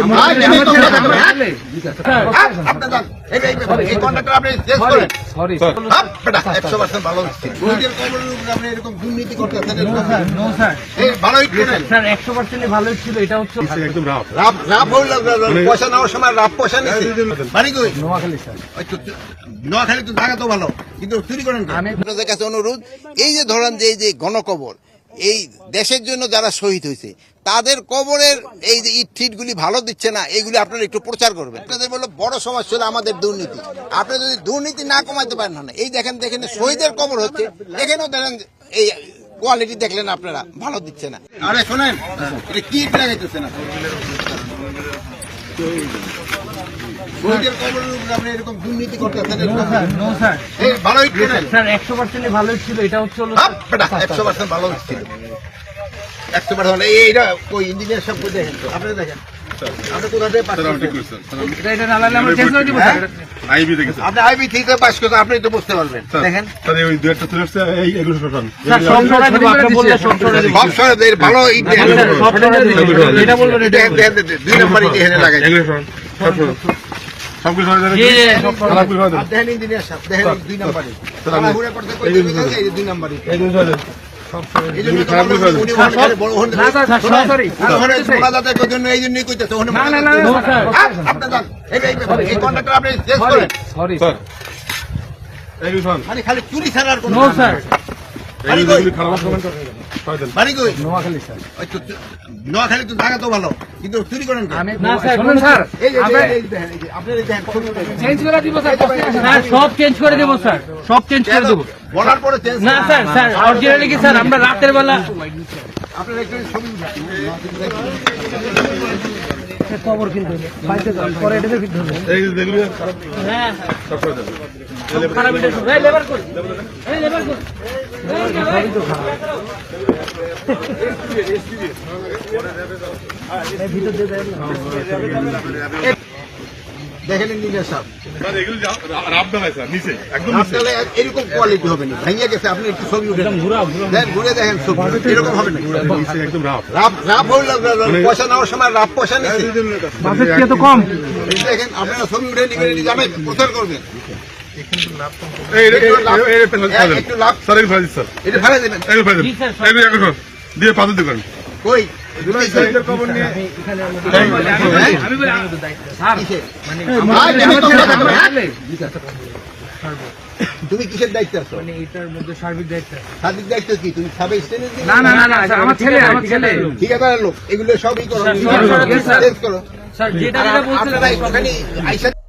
আর তো কথা বলে? আপ, আপনি যান। এই- এই- এই কন্ট্রাক্টর আপনি চেঞ্জ করেন সরি আপ, বেটা, 100% ভালো হচ্ছে। নিজের কবরের উপরে আপনি এরকম দুর্নীতি করতেছেন, এরকম। নো স্যার এই ভালো হচ্ছে না। স্যার একশো পার্সেন্ট ভালো ছিল এটা হচ্ছে রাপ রাপ হইল পয়সা নেওয়ার সময় রাপ পয়সা নিচ্ছে নোয়াখালী স্যার তো নোয়াখালী তো জায়গা তো ভালো কিন্তু চুরি করেন আপনাদের কাছে অনুরোধ এই যে ধরেন যে এই যে গণকবর এই দেশের জন্য যারা শহীদ হয়েছে তাদের কবরের এই যে ইট গুলি ভালো দিচ্ছে না এইগুলি আপনারা একটু প্রচার করবেন। আপনাদের বলল বড় সমস্যা হলো আমাদের দুর্নীতি। আপনি যদি দুর্নীতি না কমাইতে পারেন না এই দেখেন দেখেন শহীদের কবর হচ্ছে। এখানেও দেখেন এই কোয়ালিটি দেখলেন আপনারা ভালো দিচ্ছে না। আরে শোনেন কি ইট করতেছেন নো স্যার নো স্যার এই ভালো হচ্ছে না একশো পার্সেন্ট ভালো ছিল এটা হচ্ছে হলো আপ, বেটা, 100% ভালো হচ্ছে 100% এই- এইটা কই ইঞ্জিনিয়ার সব কই দেখেন তো, আপনি দেখেন। আপনি আপনি তো বুঝতে পারবেন। দেখেন। ভালো দুই নম্বর লাগাই। এগুলো খালি চুরি ছাড়ার কোনো নোয়াখালী তো নোয়াখালী জায়গা তো ভালো কিন্তু চুরি করেন সব চেঞ্জ করে দেব স্যার। সব চেঞ্জ করে দেব। বলার পরে না স্যার স্যার অরিজিনালি কি স্যার আমরা রাতের বেলা আপনার একটু ছবি খবর কিন্তু পরে এটা কিন্তু এই যেগুলো হ্যাঁ সব করে দেন খারাপ এটা লেবার কর। এই লেবার কর। দেখেন নিচে এরকম কোয়ালিটি হবে না। ভেঙে গেছে আপনি একটু ছবি উঠে ঘুরে দেখেন ছবি এরকম হবে না একদম রাব রাপ রাপ পয়সা নেওয়ার সময় রাপ পয়সা নিচ্ছে কম? দেখেন আপনারা ছবি উঠে নিবেন যাবেন প্রচার করবেন। দিয়ে কই? মানে হ্যাঁ? মানে তুমি কিসের দায়িত্ব আছো? এটার মধ্যে সার্বিক দায়িত্ব সাদিক দায়িত্ব কি? তুমি সাবে না না না না আমার ছেলে আমার ছেলে। ঠিক আছে লোক। এগুলো সবই করো। করো। স্যার যেটা আর